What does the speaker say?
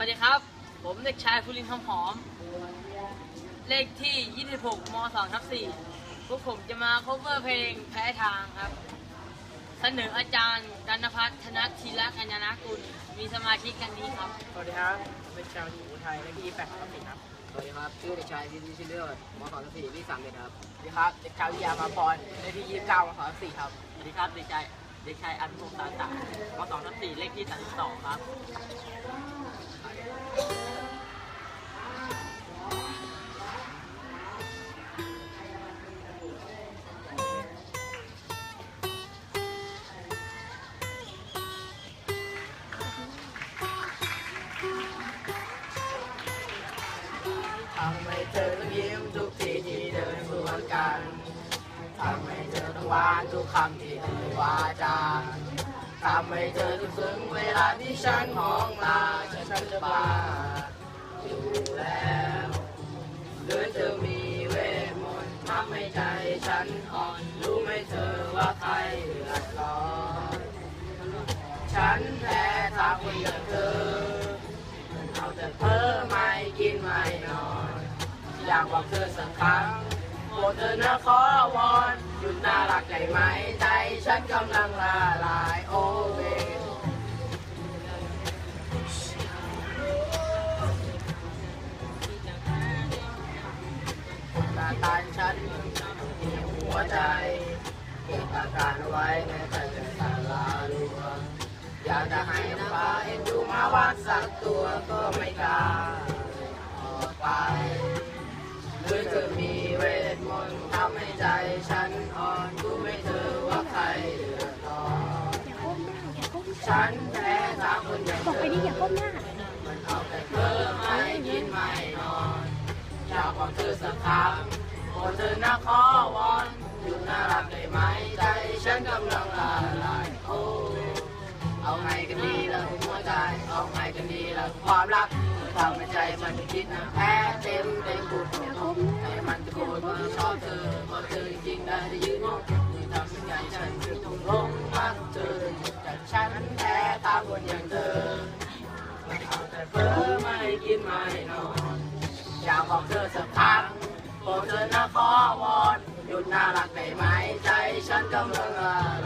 สวัสดีครับ ผมเด็กชายภูรินทร์คำหอม เลขที่ 26ม2ทับ4พวกผมจะมา cover เพลงแพ้ทางครับ เสนออาจารย์กันพัฒน์ธนธีระกัญญานากุล มีสมาชิกกันนี้ครับ สวัสดีครับเป็นชาวหญิงอุทัยเลขที่แปดครับสี่ครับ สวัสดีครับ ชื่อเด็กชายพิธีชินเลิศมสองสี่ที่สามเด็ดครับ สวัสดีครับ เด็กชายวิทยามาพรเลขที่ยี่สิบเก้ามาสองสี่ครับ สวัสดีครับเด็กชายเด็กชายอันพงษ์สารสามม2ทับ4เลขที่32ครับ ทำให้เธอต้องยิ้มทุกทีที่เดินสวนกันทำให้เธอต้องหวานทุกคำที่เธอว่าจาทำให้เธอต้องซึ้งเวลาที่ฉันมองลาฉันจะบาอยู่แล้วหรือเธอมีเวทมนต์ทำให้ใจฉันอ่อนรู้ไหมเธอว่าใครเดือดร้อนฉันแพ้ทางคนอย่างเธอ บอกเธอสักครั้งโปรดเธอนะขอวอนหยุดน่ารักได้ไหมใจฉันกำลังละลายโอเวตาตาฉันมีหัวใจเก็บอาการไว้ในใจจะสาลาลัวอยากจะให้น้ำฟ้าเอ็นดูมาว่าสักตัวก็ไม่กล้า ฉันแพ้ทางคนอย่างบอกไปดิอย่าก้มหน้ามันเอาแต่เพ้อไม่กินไม่นอนอยากบอกเธอสักครั้งโปรเธอหนะขอวอนอยู่น่ารักได้ไหมใจฉันกำลังละลายโอ้เอาไงกันดีล่ะหัวใจเอาไงกันดีล่ะความรักทำให้ใจมันคิดนะแพ้เต็มเต็มบุญแต่มันจะโกรธว่าชอบเธอ แต่เพ้อไม่กินไม่นอนอยากบอกเธอสักครั้งโปรดเธอนะขอวอนหยุดน่ารักได้ไหมใจฉันกำลังลา